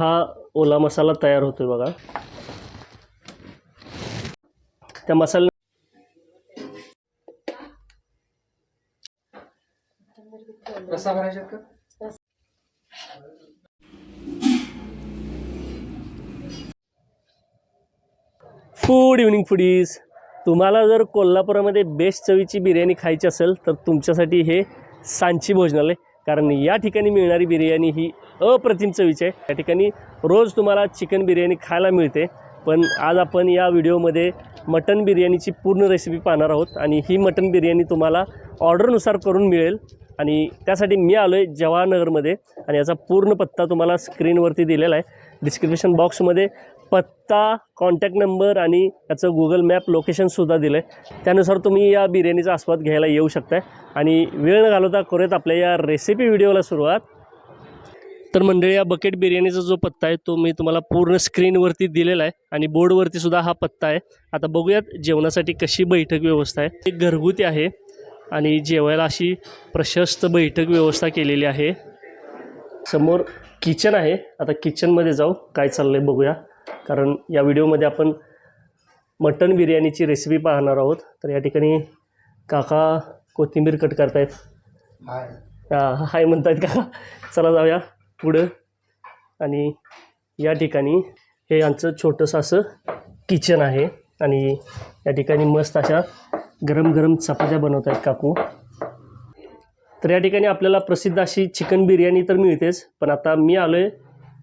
हा ओला मसाला तयार होतोय बघा. त्या मसाला रस्सा भरायच्यात का फूड इव्हनिंग फुडीज तुम्हाला जर कोल्हापुरामध्ये बेस्ट चवीची बिर्याणी खायची असेल तर तुमच्यासाठी हे सांची भोजनालय. कारण या ठिकाणी मिळणारी बिर्याणी ही अप्रतिम चवीचे आहे या ठिकाणी रोज तुम्हाला चिकन बिर्याणी खायला मिळते. पण आज आपण या व्हिडिओमध्ये मटन बिर्याणीची पूर्ण रेसिपी पाहणार आहोत. आणि ही मटन बिर्याणी तुम्हाला ऑर्डरनुसार करून मिळेल. आणि त्यासाठी मी आलो आहे जवाहरनगरमध्ये. आणि याचा पूर्ण पत्ता तुम्हाला स्क्रीनवरती दिलेला आहे. डिस्क्रिप्शन बॉक्समध्ये पत्ता कॉन्टॅक्ट नंबर आणि याचं गुगल मॅप लोकेशनसुद्धा दिलं आहे त्यानुसार तुम्ही या बिर्याणीचा आस्वाद घ्यायला येऊ शकता आणि वेळ न घालवता करूयात आपल्या या रेसिपी व्हिडिओला सुरुवात. तर मंडळी या बकेट बिर्याणीचा जो पत्ता आहे तो मी तुम्हाला पूर्ण स्क्रीनवरती दिलेला आहे आणि बोर्डवरती सुद्धा हा पत्ता आहे. आता बघूयात जेवणासाठी कशी बैठक व्यवस्था आहे. एक घरगुती आहे आणि जेवायला अशी प्रशस्त बैठक व्यवस्था केलेली आहे. समोर किचन आहे. आता किचनमध्ये जाऊ काय चाललं आहे बघूया. कारण या व्हिडिओमध्ये आपण मटन बिर्याणीची रेसिपी पाहणार आहोत. तर या ठिकाणी काका कोथिंबीर कट करतायत. हाय. हाय म्हणतायत का चला जाऊया. पुढं. आणि या ठिकाणी हे आमचं छोटंसं असं किचन आहे. आणि या ठिकाणी मस्त अशा गरम गरम चपात्या बनवत आहेत काकू. तर या ठिकाणी आपल्याला प्रसिद्ध अशी चिकन बिर्याणी तर मिळतेच पण आता मी आलो आहे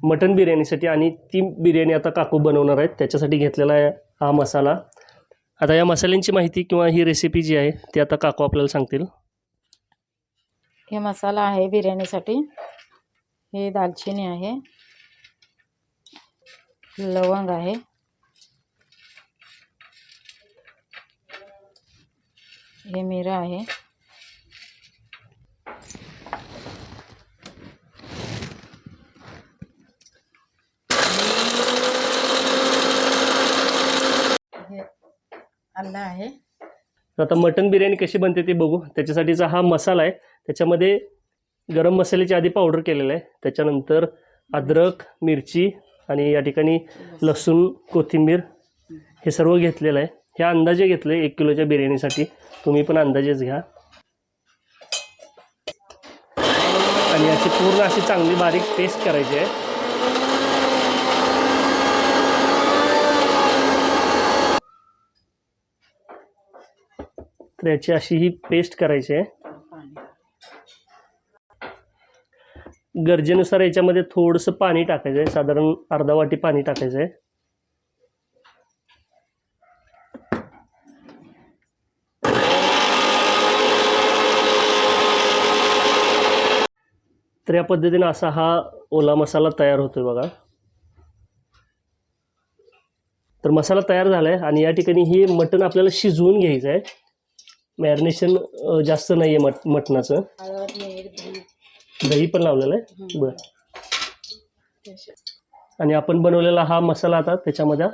मटन बिर्याणीसाठी आणि ती बिर्याणी आता काकू बनवणार आहेत. त्याच्यासाठी घेतलेला आहे हा मसाला. आता या मसाल्यांची माहिती किंवा ही रेसिपी जी आहे ती आता काकू आपल्याला सांगतील. हे मसाला आहे बिर्याणीसाठी. हे दालचिनी आहे. लवंग आहे. हे मिरं आहे. हे आहे. आता मटन बिर्याणी कशी बनते ते बघू. त्याच्यासाठीचा हा मसाला आहे. त्याच्यामध्ये गरम मसाल्याची आधी पावडर केलेलं आहे. त्याच्यानंतर अद्रक मिरची आणि या ठिकाणी लसूण कोथिंबीर हे सर्व घेतलेलं आहे. हे अंदाजे घेतले एक किलोच्या बिर्याणीसाठी. तुम्ही पण अंदाजेच घ्या. आणि याची पूर्ण अशी चांगली बारीक पेस्ट करायची आहे. तर याची अशी ही पेस्ट करायची आहे. गरजेनुसार याच्यामध्ये थोडंसं पाणी टाकायचं आहे. साधारण अर्धा वाटी पाणी टाकायचं आहे. तर या पद्धतीने असा हा ओला मसाला तयार होतोय बघा. तर मसाला तयार झाला आहे आणि या ठिकाणी हे मटण आपल्याला शिजवून घ्यायचं आहे मॅरिनेशन जास्त नाही आहे मट मटणाचं. दही पण लावलेलं आहे. बरं. आणि आपण बनवलेला हा मसाला आता त्याच्यामध्ये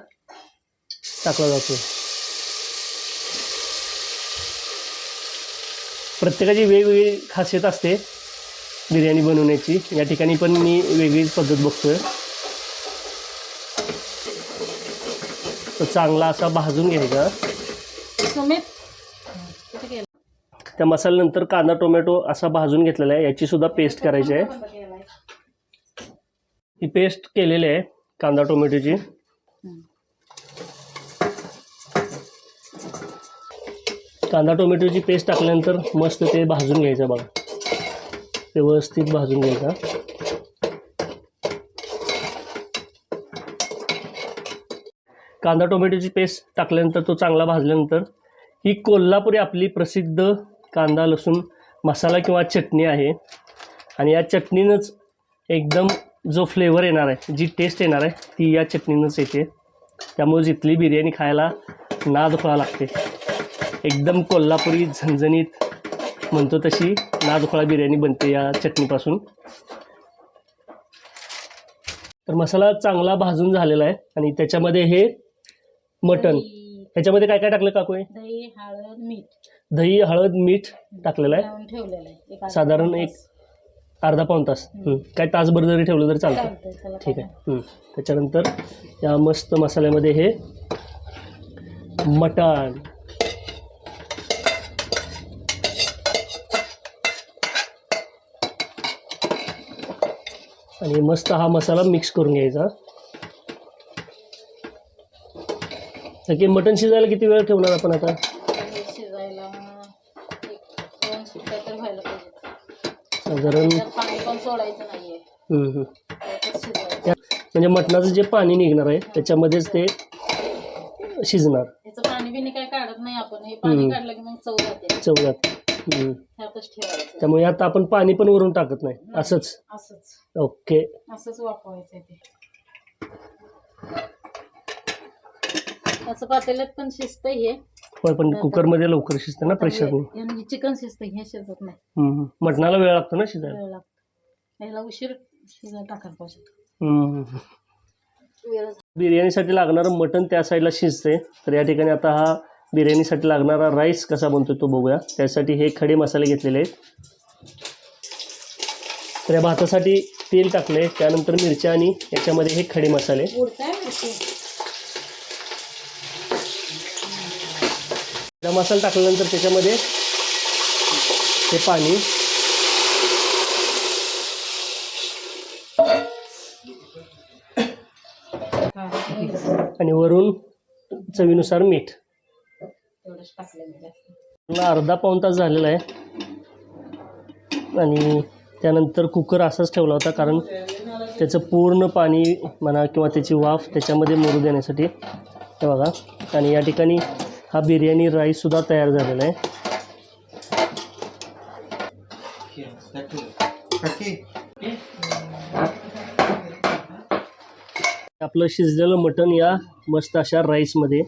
टाकला जातो प्रत्येकाची वेगवेगळी खासियत असते बिर्याणी बनवण्याची. या ठिकाणी पण मी वेगळीच पद्धत बघतोय. तो चांगला असा भाजून घ्यायचा. सुमित? त्या मसाल्यानंतर कांदा टोमॅटो असा भाजून घेतलेला आहे. याची सुद्धा पेस्ट करायची आहे. ही पेस्ट केलेली आहे कांदा टोमॅटोची. कांदा टोमॅटोची पेस्ट टाकल्यानंतर मस्त ते भाजून घ्यायचं बघा. व्यवस्थित भाजून घ्यायचा. कांदा टोमॅटोची पेस्ट टाकल्यानंतर तो चांगला भाजल्यानंतर ही कोल्हापुरी आपली प्रसिद्ध कांदा लसूण मसाला किंवा चटणी आहे. आणि या चटणीनंच एकदम जो फ्लेवर येणार आहे जी टेस्ट येणार आहे ती या चटणीनंच येते. त्यामुळे इथली बिर्याणी खायला नाद खोळा लागते. एकदम कोल्हापुरी झणझणीत म्हणतो तशी नाद खोळा बिर्याणी बनते या चटणीपासून. तर मसाला चांगला भाजून झालेला आहे आणि त्याच्यामध्ये हे मटण. ह्याच्यामध्ये काय काय टाकलं काकू हळद मीठ. दही हळद मीठ टाकलेलं आहे. लावून ठेवलेलं आहे. एक अर्धा साधारण तास. एक अर्धा पाऊण तास. हं. काय तासभर जरी ठेवलं तरी चालतं. चालतंय त्याला ठीक काय आहे हं. त्याच्यानंतर या मस्त मसाल्यामध्ये हे मटण. आणि मस्त हा मसाला मिक्स करून घ्यायचा. तर की मटण शिजायला किती वेळ ठेवणार आपण आता? व्हायला पाहिजे साधारण त्यात पाणी पण सोडायचं नाहीये. त्यातच शिजवायचं. त्या- म्हणजे मटणाचं जे पाणी निघणार आहे त्याच्यामध्येच ते शिजणार. त्याचं पाणी बिणी काय काढत नाही आपण. हे पाणी हम्म. काढलं की मग चव जाते चौघात. त्यातच ठेवायचं. त्यामुळे आता आपण पाणी पण वरून टाकत नाही. असंच. असंच. ओके. असंच वापरायचं ते. असं पातेल्यात पण शिजत हे. होय पण कुकरमध्ये लवकर शिजतं ना प्रेशरने यानं चिकन शिजतं हे शिजत नाही. मटणाला वेळ लागतो ना शिजायला? वेळ लागतो. याला उशीर शिजायला टाकायला पाहिजे. हम्म. वेळ बिर्याणीसाठी लागणारं मटण त्या साईडला शिजते. तर या ठिकाणी आता हा बिर्याणीसाठी लागणारा राईस कसा बनतो तो बघूया. त्यासाठी हे खडे मसाले घेतलेले आहेत. तर या भातासाठी तेल टाकले त्यानंतर मिरच्या आणि याच्यामध्ये हे खडे मसाले. उडताय मिरची? मसाला टाकल्यानंतर त्याच्यामध्ये हे पाणी. आणि वरून चवीनुसार मीठ. अर्धा पाऊण तास झालेला आहे. आणि त्यानंतर कुकर असाच ठेवला होता कारण त्याचं पूर्ण पाणी म्हणा किंवा त्याची वाफ त्याच्यामध्ये मोरू देण्यासाठी. हे बघा. आणि या ठिकाणी हा बिर्याणी राईससुद्धा तयार झालेला आहे. आपलं शिजलेलं मटण या मस्त अशा राईसमध्ये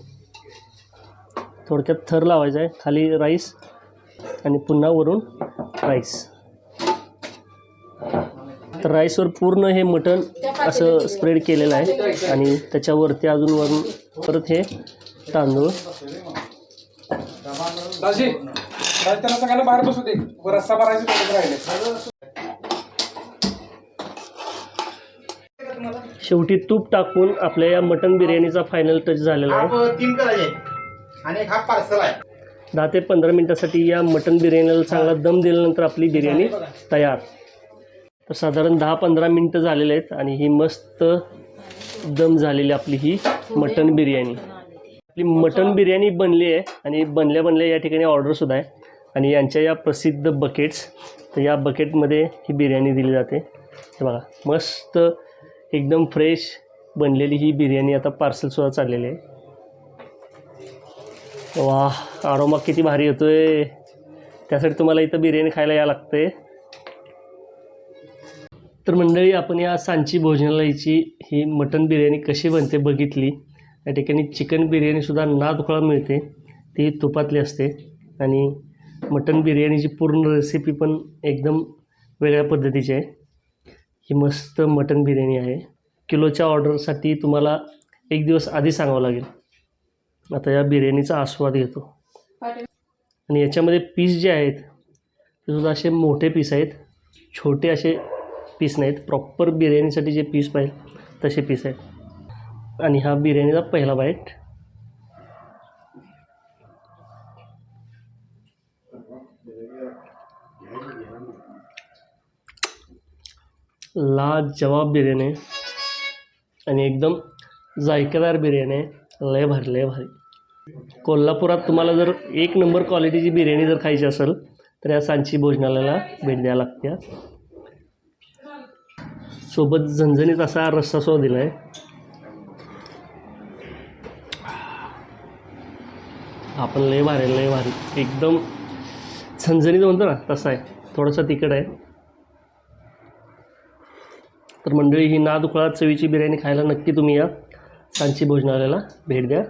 थोडक्यात थर लावायचा आहे खाली राईस आणि पुन्हा वरून राईस तर राईसवर पूर्ण हे मटण असं स्प्रेड केलेलं आहे आणि त्याच्यावरती अजून वरून परत हे तांदूळ. दाजी बाहेर बसू दे. वर रस्सा भरायचं राहिले. शेवटी तूप टाकून आपल्या या मटण बिर्याणीचा फायनल टच झालेला आहे. आप तीन करायचे आणि एक हा पार्सल आहे. दहा ते पंधरा मिनटासाठी या मटण बिर्याणीला चांगला दम दिल्यानंतर आपली बिर्याणी तयार. तर साधारण दहा पंधरा मिनटं झालेले आहेत आणि ही मस्त दम झालेली आपली ही मटन बिर्याणी. आपली मटन बिर्याणी बनली आहे आणि बनल्या बनल्या या ठिकाणी ऑर्डरसुद्धा आहे. आणि यांच्या या प्रसिद्ध बकेट्स तर या बकेटमध्ये ही बिर्याणी दिली जाते. हे बघा मस्त एकदम फ्रेश बनलेली ही बिर्याणी आता पार्सलसुद्धा चाललेली आहे. वा आरोमा किती भारी येतोय. त्यासाठी तुम्हाला इथं बिर्याणी खायला यावं लागते तर मंडळी आपण या सांची भोजनालयाची ही मटण बिर्याणी कशी बनते बघितली. या ठिकाणी चिकन बिर्याणीसुद्धा नादुखळा मिळते. ती तुपातली असते. आणि मटण बिर्याणीची पूर्ण रेसिपी पण एकदम वेगळ्या पद्धतीची आहे. ही मस्त मटण बिर्याणी आहे. किलोच्या ऑर्डरसाठी तुम्हाला एक दिवस आधी सांगावं लागेल. आता या बिर्याणीचा आस्वाद घेतो. आणि याच्यामध्ये पीस जे आहेत ते सुद्धा असे मोठे पीस आहेत. छोटे असे पीस नाहीत. प्रॉपर बिर्याणीसाठी जे पीस पाहिजे तसे पीस आहेत. आणि हा बिर्याणीचा पहिला बाईट लाजवाब बिर्याणी. आहे आणि एकदम जायकेदार बिर्याणी. आहे लय भारी लय भारी. कोल्हापुरात तुम्हाला जर एक नंबर क्वालिटीची बिर्याणी जर खायची असेल तर या सांची भोजनालयाला भेट द्यायला लागते सोबत झणझणीत असा रस्सा सुद्धा दिला आहे आपण लय भारी लय भारी. एकदम झणझणीत म्हणतो ना तसा आहे. थोडासा तिखट आहे. तर मंडळी ही नादुखळा चवीची बिर्याणी खायला नक्की तुम्ही या. सांची भोजनालयाला भेट द्या.